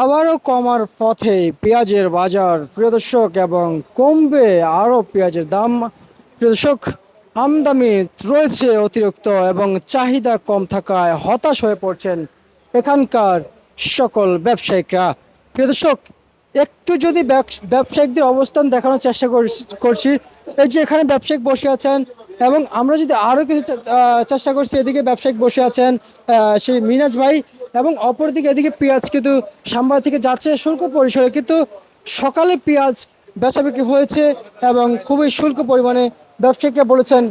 আবারও কমার পথে পেঁয়াজের বাজার। প্রিয় দর্শক, এবং কমবে আরও পেঁয়াজের দাম। প্রিয় দর্শক, আমদানি রয়েছে অতিরিক্ত এবং চাহিদা কম থাকায় হতাশ হয়ে পড়ছেন এখানকার সকল ব্যবসায়িকরা। প্রিয় দর্শক, একটু যদি ব্যবস- ব্যবসায়িকদের অবস্থান দেখানোর চেষ্টা করছি- এই যে এখানে ব্যবসায়িক বসে আছেন এবং আমরা যদি আরও কিছু চেষ্টা করছি, এদিকে ব্যবসায়িক বসে আছেন সেই মিনাজ ভাই এবং অপরদিকে এদিকে পেঁয়াজ কিন্তু সাম্বার থেকে যাচ্ছে শুল্ক পরিসরে, কিন্তু সকালে পেঁয়াজ বেচা বিক্রি হয়েছে এবং খুবই শুল্ক পরিমাণে ব্যবসায়িকরা বলেছেন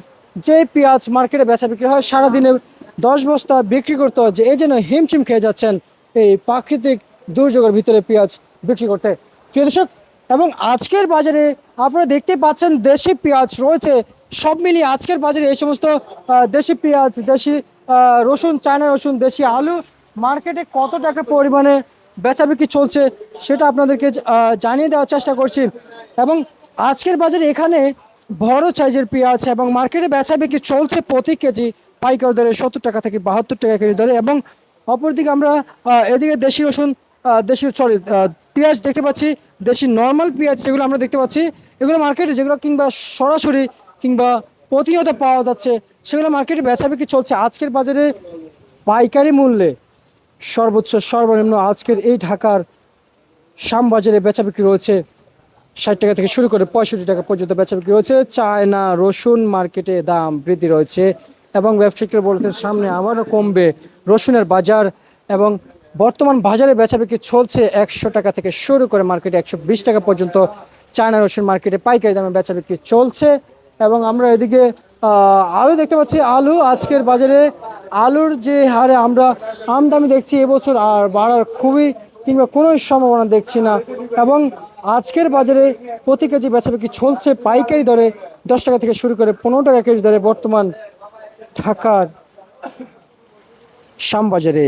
যে পেঁয়াজ মার্কেটে বেচা বিক্রি হয়, সারাদিনে দশ বস্তা বিক্রি করতে হয়, যে এই জন্য হিমশিম খেয়ে যাচ্ছেন এই প্রাকৃতিক দুর্যোগের ভিতরে পেঁয়াজ বিক্রি করতে। প্রিয় দর্শক, এবং আজকের বাজারে আপনারা দেখতে পাচ্ছেন দেশি পেঁয়াজ রয়েছে, সব মিলিয়ে আজকের বাজারে এই সমস্ত দেশি পেঁয়াজ, দেশি রসুন, চায়না রসুন, দেশি আলু মার্কেটে কত টাকা পরিমাণে বেচা বিক্রি চলছে সেটা আপনাদেরকে জানিয়ে দেওয়ার চেষ্টা করছি। এবং আজকের বাজারে এখানে বড় সাইজের পেঁয়াজ এবং মার্কেটে বেচা বিক্রি চলছে প্রতি কেজি পাইকারি দরে সত্তর টাকা থেকে বাহাত্তর টাকা কেজি দরে এবং অপরদিকে আমরা এদিকে দেশি রসুন দেশি সরি পেঁয়াজ দেখতে পাচ্ছি, দেশি নর্মাল পেঁয়াজ যেগুলো আমরা দেখতে পাচ্ছি, এগুলো মার্কেটে যেগুলো কিংবা সরাসরি কিংবা প্রতিনিয়ত পাওয়া যাচ্ছে, সেগুলো মার্কেটে বেচা বিক্রি চলছে। আজকের বাজারে পাইকারি মূল্যে সর্বোচ্চ সর্বনিম্ন আজকের এই ঢাকার শ্যামবাজারে বেচা বিক্রি রয়েছে ষাট টাকা থেকে শুরু করে পঁয়ষট্টি টাকা পর্যন্ত বেচা বিক্রি রয়েছে। চায়না রসুন মার্কেটে দাম বৃদ্ধি রয়েছে এবং ব্যবসায়িকরা বলছেন, সামনে আবারও কমবে রসুনের বাজার এবং বর্তমান বাজারে বেচা বিক্রি চলছে একশো টাকা থেকে শুরু করে মার্কেটে একশো বিশ টাকা পর্যন্ত। চায়না রসুন মার্কেটে পাইকারি দামে বেচা বিক্রি চলছে এবং আমরা এদিকে আলু দেখতে পাচ্ছি। আলু আজকের বাজারে আলুর যে হারে আমরা আমদামি দেখছি এবছর আর বাড়ার খুবই কিংবা কোনো সম্ভাবনা দেখছি না। এবং আজকের বাজারে প্রতি কেজি বেচাবেকি চলছে পাইকারি দরে দশ টাকা থেকে শুরু করে পনেরো টাকা কেজি দরে বর্তমান ঢাকার শ্যামবাজারে।